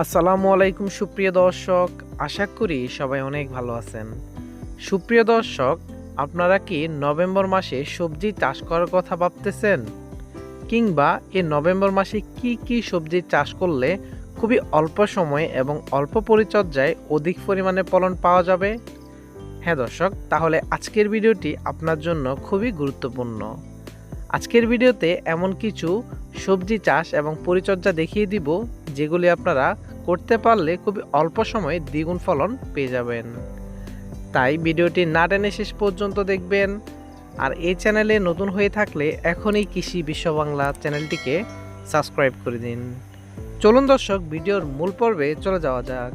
আসসালামু আলাইকুম, সুপ্রিয় দর্শক। আশা করি সবাই অনেক ভালো আছেন। সুপ্রিয় দর্শক, আপনারা কি নভেম্বর মাসে সবজি চাষ করার কথা ভাবতেছেন? কিংবা এই নভেম্বর মাসে কি কি সবজি চাষ করলে খুবই অল্প সময়ে এবং অল্প পরিচর্যায় অধিক পরিমাণে ফলন পাওয়া যাবে? হ্যাঁ দর্শক, তাহলে আজকের ভিডিওটি আপনার জন্য খুবই গুরুত্বপূর্ণ। আজকের ভিডিওতে এমন কিছু সবজি চাষ এবং পরিচর্যা দেখিয়ে দিব। যেগুলি আপনারা করতে পারলে খুবই অল্প সময়ে দ্বিগুণ ফলন পেয়ে যাবেন। তাই ভিডিওটি না টেনে শেষ পর্যন্ত দেখবেন। আর এই চ্যানেলে নতুন হয়ে থাকলে এখনই কৃষি বিশ্ব বাংলা চ্যানেলটিকে সাবস্ক্রাইব করে দিন। চলুন দর্শক, ভিডিওর মূল পর্বে চলে যাওয়া যাক।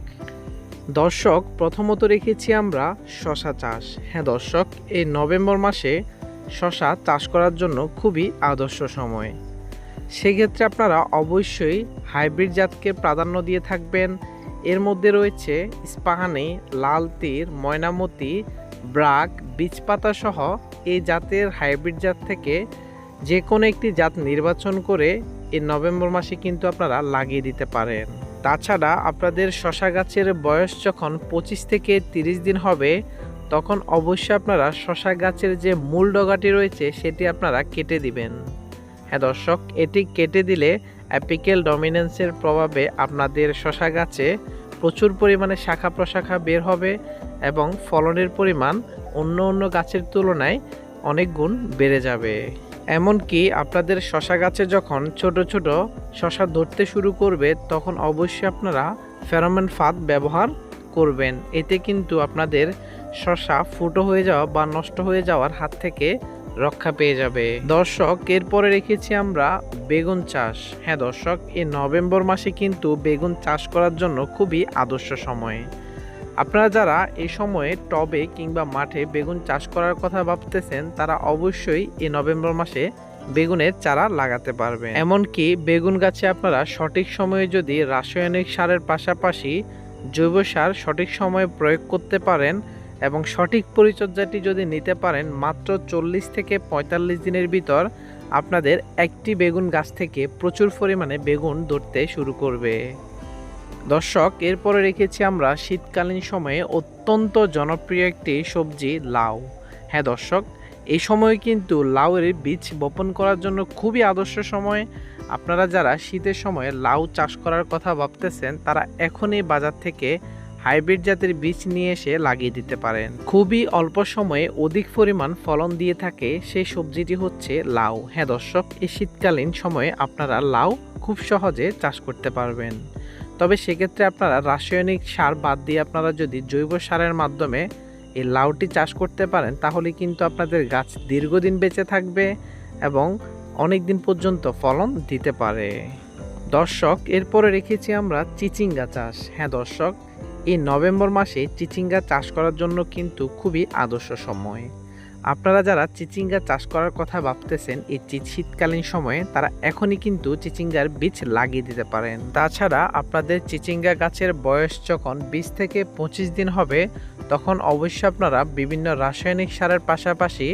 দর্শক, প্রথমত রেখেছি আমরা শশা চাষ। হ্যাঁ দর্শক, এই নভেম্বর মাসে শশা চাষ করার জন্য খুবই আদর্শ সময়। সেক্ষেত্রে আপনারা অবশ্যই হাইব্রিড জাতকে প্রাধান্য দিয়ে থাকবেন। এর মধ্যে রয়েছে ইস্পাহানি, লাল তীর, ময়নামতি, ব্রাক, বীজপাতা সহ এই জাতের হাইব্রিড জাত থেকে যে কোনো একটি জাত নির্বাচন করে এই নভেম্বর মাসে কিন্তু আপনারা লাগিয়ে দিতে পারেন। তাছাড়া আপনাদের শশা গাছের বয়স যখন পঁচিশ থেকে তিরিশ দিন হবে, তখন অবশ্যই আপনারা শশা গাছের যে মূল ডগাটি রয়েছে, সেটি আপনারা কেটে দিবেন। হ্যাঁ দর্শক, এটি কেটে দিলে অ্যাপিক্যাল ডমিনেন্সের প্রভাবে আপনাদের শশা গাছে প্রচুর পরিমাণে শাখা প্রশাখা বের হবে এবং ফলনের পরিমাণ অন্য অন্য গাছের তুলনায় অনেক গুণ বেড়ে যাবে। এমনকি আপনাদের শশা গাছে যখন ছোট ছোট শশা ধরতে শুরু করবে, তখন অবশ্যই আপনারা ফেরোমেন ফাঁদ ব্যবহার করবেন। এতে কিন্তু আপনাদের শশা ফুটো হয়ে যাওয়া বা নষ্ট হয়ে যাওয়ার হাত থেকে রক্ষা পেয়ে যাবে। দর্শক, এরপরে রেখেছি আমরা বেগুন চাষ। হ্যাঁ দর্শক এই নভেম্বর মাসে কিন্তু বেগুন চাষ করার জন্য খুবই আদর্শ সময়। আপনারা যারা এই সময়ে টবে কিংবা মাঠে বেগুন চাষ করার কথা ভাবতেছেন, তারা অবশ্যই এই নভেম্বর মাসে বেগুনের চারা লাগাতে পারবেন। এমনকি বেগুন গাছে আপনারা সঠিক সময়ে যদি রাসায়নিক সারের পাশাপাশি জৈব সার সঠিক সময়ে প্রয়োগ করতে পারেন এবং সঠিক পরিচর্যাটি যদি নিতে পারেন মাত্র চল্লিশ থেকে পঁয়তাল্লিশ দিনের ভিতর আপনাদের একটি বেগুন গাছ থেকে প্রচুর পরিমাণে বেগুন ধরতে শুরু করবে। দর্শক, এরপরে রেখেছি আমরা শীতকালীন সময়ে অত্যন্ত জনপ্রিয় একটি সবজি লাউ। হ্যাঁ দর্শক, এই সময় কিন্তু লাউয়ের বীজ বপন করার জন্য খুবই আদর্শ সময়। আপনারা যারা শীতের সময় লাউ চাষ করার কথা ভাবতেছেন, তারা এখনই বাজার থেকে হাইব্রিড জাতের বীজ নিয়ে এসে লাগিয়ে দিতে পারেন। খুবই অল্প সময়ে অধিক পরিমাণ ফলন দিয়ে থাকে সেই সবজিটি হচ্ছে লাউ। হ্যাঁ দর্শক, এই শীতকালীন সময়ে আপনারা লাউ খুব সহজে চাষ করতে পারবেন। তবে সেক্ষেত্রে আপনারা রাসায়নিক সার বাদ দিয়ে আপনারা যদি জৈব সারের মাধ্যমে এই লাউটি চাষ করতে পারেন, তাহলে কিন্তু আপনাদের গাছ দীর্ঘদিন বেঁচে থাকবে এবং অনেক দিন পর্যন্ত ফলন দিতে পারে। দর্শক, এরপরে রেখেছি আমরা চিচিঙ্গা চাষ। হ্যাঁ দর্শক এই নভেম্বর মাসে চিচিঙ্গা চাষ করার জন্য কিন্তু খুবই আদর্শ সময়। আপনারা যারা চিচিঙ্গা চাষ করার কথা ভাবতেছেন, এই শীতকালীন সময়ে তারা এখনই কিন্তু চিচিঙ্গার বীজ লাগিয়ে দিতে পারেন। তাছাড়া আপনাদের চিচিঙ্গা গাছের বয়স যখন বিশ থেকে পঁচিশ দিন হবে, তখন অবশ্যই আপনারা বিভিন্ন রাসায়নিক সারের পাশাপাশি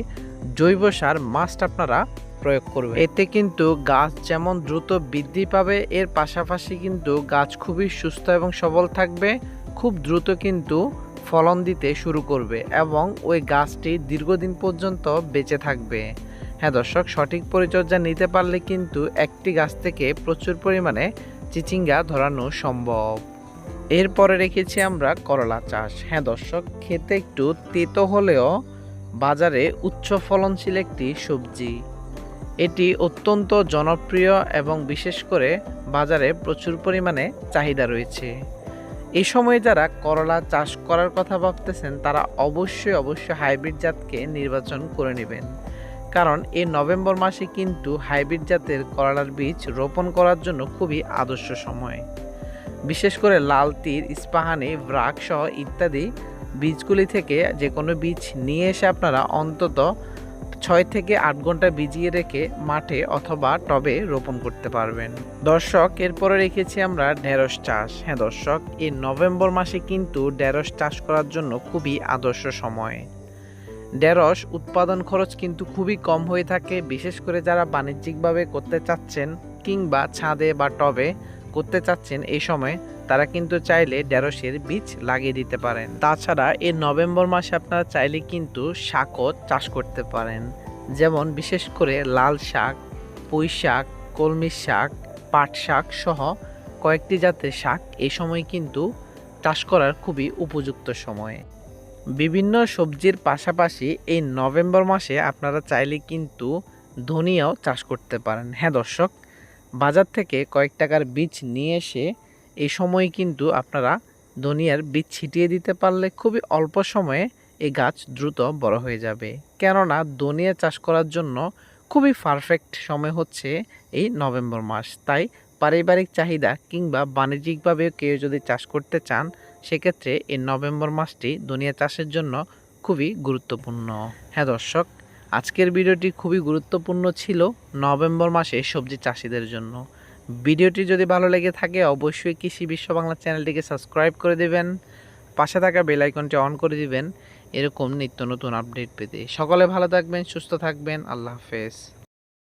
জৈব সার মাস্ট আপনারা প্রয়োগ করবে এতে কিন্তু গাছ যেমন দ্রুত বৃদ্ধি পাবে, এর পাশাপাশি কিন্তু গাছ খুবই সুস্থ এবং সবল থাকবে। খুব দ্রুত কিন্তু ফলন দিতে শুরু করবে এবং ওই গাছটি দীর্ঘদিন পর্যন্ত বেঁচে থাকবে। হ্যাঁ দর্শক, সঠিক পরিচর্যা নিতে পারলে কিন্তু একটি গাছ থেকে প্রচুর পরিমাণে চিচিঙ্গা ধরানো সম্ভব। এরপরে রেখেছি আমরা করলা চাষ। হ্যাঁ দর্শক, খেতে একটু তেতো হলেও বাজারে উচ্চ ফলনশীল একটি সবজি। এটি অত্যন্ত জনপ্রিয় এবং বিশেষ করে বাজারে প্রচুর পরিমাণে চাহিদা রয়েছে। এই সময়ে যারা করলা চাষ করার কথা ভাবতেছেন, তারা অবশ্যই অবশ্যই হাইব্রিড জাতকে নির্বাচন করে নেবেন। কারণ এই নভেম্বর মাসে কিন্তু হাইব্রিড জাতের করলার বীজ রোপণ করার জন্য খুবই আদর্শ সময়। বিশেষ করে লাল তীর ইস্পাহানি ব্রাক সহ ইত্যাদি বীজগুলি থেকে যে কোনো বীজ নিয়ে এসে আপনারা অন্তত ছয় থেকে আট ঘণ্টা ভিজিয়ে রেখে মাঠে অথবা টবে রোপণ করতে পারবেন। দর্শক, এরপরে রেখেছি আমরা ঢেঁড়স চাষ। হ্যাঁ দর্শক, এই নভেম্বর মাসে কিন্তু ঢেঁড়স চাষ করার জন্য খুবই আদর্শ সময়। ঢেঁড়স উৎপাদন খরচ কিন্তু খুবই কম হয়ে থাকে, বিশেষ করে যারা বাণিজ্যিকভাবে করতে চাচ্ছেন কিংবা ছাদে বা টবে করতে চাচ্ছেন এই সময় তারা কিন্তু চাইলে ঢেঁড়সের বীজ লাগিয়ে দিতে পারেন। তাছাড়া এই নভেম্বর মাসে আপনারা চাইলে কিন্তু শাকও চাষ করতে পারেন। যেমন বিশেষ করে লাল শাক, পুঁই শাক, কলমি শাক, পাট শাক সহ কয়েকটি জাতের শাক এই সময় কিন্তু চাষ করার খুবই উপযুক্ত সময়। বিভিন্ন সবজির পাশাপাশি এই নভেম্বর মাসে আপনারা চাইলে কিন্তু ধনিয়াও চাষ করতে পারেন। হ্যাঁ দর্শক, বাজার থেকে কয়েক টাকার বীজ নিয়ে এসে এই সময় কিন্তু আপনারা ধনিয়ার বীজ ছিটিয়ে দিতে পারলে খুবই অল্প সময়ে এই গাছ দ্রুত বড় হয়ে যাবে। কেননা ধনিয়া চাষ করার জন্য খুবই পারফেক্ট সময় হচ্ছে এই নভেম্বর মাস। তাই পারিবারিক চাহিদা কিংবা বাণিজ্যিকভাবে কেউ যদি চাষ করতে চান, সেক্ষেত্রে এই নভেম্বর মাসটি দুনিয়া চাষের জন্য খুবই গুরুত্বপূর্ণ। হ্যাঁ দর্শক, আজকের ভিডিওটি খুবই গুরুত্বপূর্ণ ছিল নভেম্বর মাসে সবজি চাষিদের জন্য। ভিডিওটি যদি ভালো লেগে থাকে, অবশ্যই কৃষি বিশ্ব বাংলা চ্যানেলটিকে সাবস্ক্রাইব করে দেবেন। পাশে থাকা বেল আইকনটি অন করে দিবেন। এরকম নিত্য নতুন আপডেট পেতে। সকলে ভালো থাকবেন, সুস্থ থাকবেন। আল্লাহ হাফেজ।